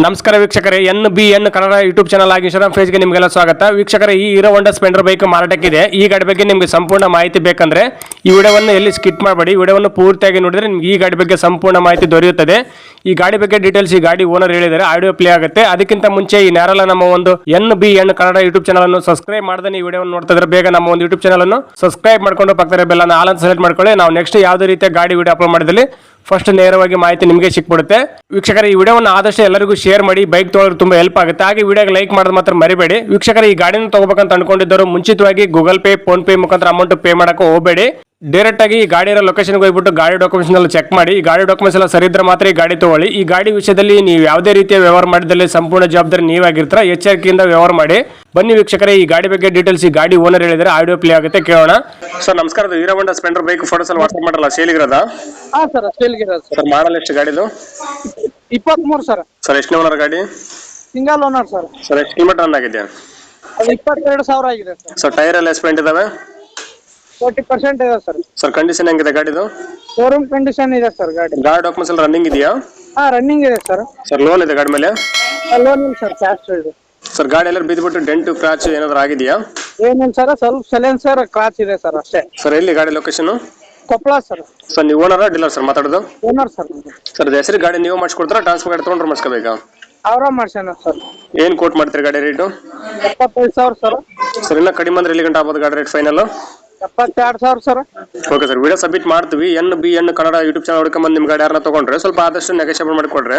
ನಮಸ್ಕಾರ ವೀಕ್ಷಕರೇ, N B N Kannada YouTube channel ಆಗಿ ಇನ್ಸ್ಟಾಗ್ರಾಮ್ ಫೇಜ್ಗೆ ನಿಮಗೆಲ್ಲ ಸ್ವಾಗತ. ವೀಕ್ಷಕರೇ, ಈ ಹೀರೋ ಹೊಂಡಾ ಸ್ಪೆಂಡರ್ ಬೈಕ್ ಮಾರಾಟಕ್ಕಿದೆ. ಈ ಗಾಡಿ ಬಗ್ಗೆ ನಿಮಗೆ ಸಂಪೂರ್ಣ ಮಾಹಿತಿ ಬೇಕಂದ್ರೆ ಈ ವಿಡಿಯೋವನ್ನು ಎಲ್ಲಿ ಸ್ಕಿಟ್ ಮಾಡಬೇಡಿ. ವಿಡಿಯೋವನ್ನು ಪೂರ್ತಿಯಾಗಿ ನೋಡಿದ್ರೆ ನಿಮ್ಗೆ ಈ ಗಾಡಿ ಬಗ್ಗೆ ಸಂಪೂರ್ಣ ಮಾಹಿತಿ ದೊರೆಯುತ್ತದೆ. ಈ ಗಾಡಿ ಬಗ್ಗೆ ಡೀಟೇಲ್ಸ್ ಈ ಗಾಡಿ ಓನರ್ ಹೇಳಿದರೆ ಆಡಿಯೋ ಪ್ಲೇ ಆಗುತ್ತೆ. ಅದಕ್ಕಿಂತ ಮುಂಚೆ ಈ ನೇರಲ್ಲ ನಮ್ಮ ಒಂದು N B N Kannada YouTube channel ಅನ್ನು ಸಬ್ಸ್ಕ್ರೈಬ್ ಮಾಡದೇ ಈ ವಿಡಿಯೋವನ್ನು ನೋಡ್ತಾ ಇದ್ರೆ ಬೇಗ ನಮ್ಮ ಒಂದು ಯೂಟ್ಯೂಬ್ ಚಾನಲ್ ಅನ್ನು ಸಬ್ಸ್ಕ್ರೈಬ್ ಮಾಡ್ಕೊಂಡು ಪಕ್ಕದ ಬೆಲ್ಲ ಆಲ್ ಅಂತ ಸೆಲೆಕ್ಟ್ ಮಾಡ್ಕೊಳ್ಳಿ. ನಾವು ನೆಕ್ಸ್ಟ್ ಯಾವುದೇ ರೀತಿಯ ಗಾಡಿ ವಿಡಿಯೋ ಅಪ್ಲೋಡ್ ಮಾಡಿದಲ್ಲಿ ಫಸ್ಟ್ ನೇರವಾಗಿ ಮಾಹಿತಿ ನಿಮಗೆ ಸಿಕ್ಬಿಡುತ್ತೆ. ವೀಕ್ಷಕರ, ಈ ವಿಡಿಯೋವನ್ನು ಆದಷ್ಟು ಎಲ್ಲರಿಗೂ ಶೇರ್ ಮಾಡಿ ಬೈಕ್ ತೊಗೊಳ್ಳೋದು ತುಂಬಾ ಹೆಲ್ಪ್ ಆಗುತ್ತೆ. ಹಾಗೆ ವಿಡಿಯೋಗೆ ಲೈಕ್ ಮಾಡೋದು ಮಾತ್ರ ಮರಿಬೇಡಿ. ವೀಕ್ಷಕರ, ಈ ಗಾಡಿನ ತಗೋಬೇಕಂತ ಅನ್ಕೊಂಡಿದ್ದರು ಮುಂಚಿತವಾಗಿ ಗೂಗಲ್ ಪೇ ಫೋನ್ ಪೇ ಮುಖಾಂತರ ಅಮೌಂಟ್ ಪೇ ಮಾಡೋಕೆ ಹೋಗಬೇಡಿ. ಡೈರೆಕ್ಟ್ ಆಗಿ ಈ ಗಾಡಿ ಇರೋ ಲೊಕೇಶನ್ಗೆ ಹೋಗ್ಬಿಟ್ಟು ಗಾಡಿ ಡಾಕ್ಯುಮೆಂಟ್ಸ್ ಎಲ್ಲ ಚೆಕ್ ಮಾಡಿ ಈ ಗಾಡಿ ಡಾಕ್ಯುಮೆಂಟ್ಸ್ ಎಲ್ಲ ಸರಿ ಇದ್ರೆ ಮಾತ್ರ ಈ ಗಾಡಿ ತಗೊಳ್ಳಿ. ಈ ಗಾಡಿ ವಿಷಯದಲ್ಲಿ ನೀವು ಯಾವುದೇ ರೀತಿಯ ವ್ಯವಹಾರ ಮಾಡಿದಲ್ಲಿ ಸಂಪೂರ್ಣ ಜವಾಬ್ದಾರಿ ನೀವಾಗಿರ್ತೀರ ಎಚ್ಚರಿಕೆಯಿಂದ ವ್ಯವಹಾರ ಮಾಡಿ. ಬನ್ನಿ ವೀಕ್ಷಕರೇ ಈ ಗಾಡಿ ಬಗ್ಗೆ ಡೀಟೇಲ್ಸ್ ಈ ಗಾಡಿ ಓನರ್ ಹೇಳಿದ್ರೆ ಆಡಿಯೋ ಪ್ಲೇ ಆಗುತ್ತೆ ಕೇಳೋಣ. ಸರ್ ನಮಸ್ಕಾರ Hero Honda Splendor bike photos ಎಲ್ಲ ವಾಟ್ಸ್ಆಪ್ ಮಾಡಲ್ಲ ಸೇಲಿಗಿರದ ಹಾ ಸರ್ ಸರ್. ಸರ್ ಮಾಡಲ್ ಎಷ್ಟು ಗಾಡಿದು? ಇಪ್ಪತ್ಮೂರು ಸರ್. ಸರ್ ಎಷ್ಟು ಓನರ್ ಗಾಡಿ? Single owner sir. ಸರ್ ಎಷ್ಟು ಕಿಲೋಮೀಟರ್ ರನ್ ಆಗಿದೆ? ಅದು ಇಪ್ಪತ್ತೆರಡು ಸಾವಿರ ಆಗಿದೆ ಸರ್. ಸರ್ ಟೈರ್ ಎಲ್ಲ ಎಸ್ಪೆಂಟ್ ಇದಾವೆ? ಫೋರ್ಟಿ ಪರ್ಸೆಂಟ್ ಇದೆ ಸರ್. ಸರ್ ಕಂಡೀಷನ್ ಹೆಂಗಿದೆ ಗಾಡಿದು? ಶೋರೂಮ್ ಕಂಡೀಷನ್ ಇದೆ ಸರ್ ಗಾಡಿ. ಗಾಡಿ ಡಾಕ್ಯುಮೆಂಟ್ಸ್ ಎಲ್ಲ ರನ್ನಿಂಗ್ ಇದೆಯಾ? ಹಾ ರನ್ನಿಂಗ್ ಇದೆ ಸರ್. ಸರ್ ಲೋನ್ ಇದೆ ಗಾಡಿ ಮೇಲೆ? ಲೋನ್ ಇಲ್ಲ ಸರ್ ಕ್ಯಾಶ್ ಇದೆ. ಸರ್ ಗಾಡಿ ಎಲ್ಲ ಬಿದ್ದುಬಿಟ್ಟು ಡೆಂಟು ಕ್ರಾಚ್ ಏನಾದ್ರು ಆಗಿದೆಯಾ? ಏನಿಲ್ಲ ಸರ್ ಸ್ವಲ್ಪ ಸೈಲೆನ್ಸರ್ ಕ್ರಾಚ್ ಇದೆ ಸರ್ ಅಷ್ಟೇ. ಸರ್ ಎಲ್ಲಿ ಗಾಡಿ ಲೊಕೇಶನ್ ಕೊಪ್ಪಳ ಸರ್. ಸರ್ ನೀವು ಓನರ್ ಡೀಲರ್ ಸರ್ ಮಾತಾಡೋದು? ಓನರ್ ಸರ್ ಸರ್ ಹೆಸರು ಗಾಡಿ ನೀವು ಮಾಡಿಸ್ಕೊಡ್ತಾರ ಟ್ರಾನ್ಸ್ಫರ್ ಗಾಡಿ ತೊಗೊಂಡ್ರೆ ಮಾಡಿಸ್ಕೋಬೇಕಾ? ಅವರ ಮಾಡ್ಸ್ಯಾನ ಸರ್. ಏನು ಕೋಟ್ ಮಾಡ್ತೀರಿ ಗಾಡಿ ರೇಟು ಎಪ್ಪತ್ತೈದು ಸಾವಿರ ಸರ್. ಸರ್ ಇನ್ನ ಕಡಿಮೆ ಅಂದ್ರೆ ಎಲ್ಲಿ ಗಂಟೆ ಆಗ್ಬೋದು ಗಾಡಿ rate final okay sir. Video submit ಮಾಡ್ತೀವಿ. N B N Kannada YouTube channel ಹುಡ್ಕೊಂಬಂದು ನಿಮ್ಮ ಗಾಡಿ ಯಾರನ್ನ ತಗೊಂಡ್ರೆ ಸ್ವಲ್ಪ ಆದಷ್ಟು ನೆಗೋಷಿಯೇಬಲ್ ಮಾಡಿಕೊಡ್ರಿ.